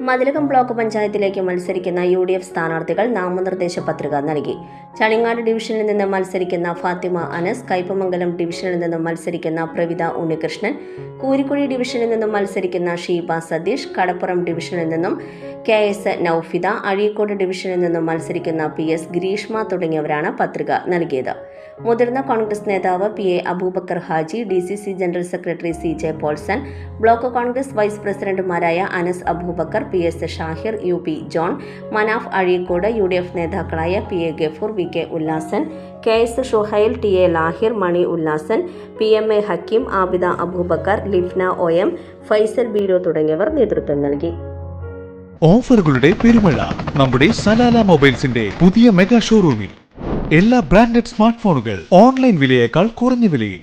Mathilakam block പഞ്ചായത്തിലേക്ക് മത്സരിക്കുന്ന U D F സ്ഥാനാർത്ഥികൾ നാമനിർദ്ദേശ പത്രിക നൽകി. ചളിങ്ങാട് ഡിവിഷനിൽ നിന്ന് മത്സരിക്കുന്ന ഫാത്തിമ അനസ് കൈപ്പമംഗലം ഡിവിഷനിൽ നിന്ന് മത്സരിക്കുന്ന പ്രവിത ഉണ്ണികൃഷ്ണൻ കൂരിക്കുഴി ഡിവിഷനിൽ നിന്നും മത്സരിക്കുന്ന ഷീബ സതീഷ് കടപ്പുറം ഡിവിഷനിൽ നിന്നും കെ എസ് നൌഫിദ അഴീക്കോട് ഡിവിഷനിൽ നിന്നും മത്സരിക്കുന്ന പി എസ് ഗ്രീഷ്മ തുടങ്ങിയവരാണ് പത്രിക നൽകിയത്. മുതിർന്ന കോൺഗ്രസ് നേതാവ് P A Abubakar Haji D C C general secretary C J Paulson block Congress vice പ്രസിഡന്റുമാരായ Anas Abubakar P S Shahir U P John Manaf Azhikode U D F നേതാക്കളായ P A Gafoor V K Ullasan K S Shuhail T A Lahir Mani Ullasan P M A Hakeem Abida Abubakar Lifna O M Faisal Beero തുടങ്ങിയവർ നേതൃത്വം നൽകി. ഓഫറുകളുടെ പെരുമഴ നമ്മുടെ Salalah മൊബൈൽസിന്റെ പുതിയ mega ഷോറൂമിൽ. എല്ലാ branded smart ഫോണുകൾ ഓൺലൈൻ വിലയേക്കാൾ കുറഞ്ഞ വിലയിൽ.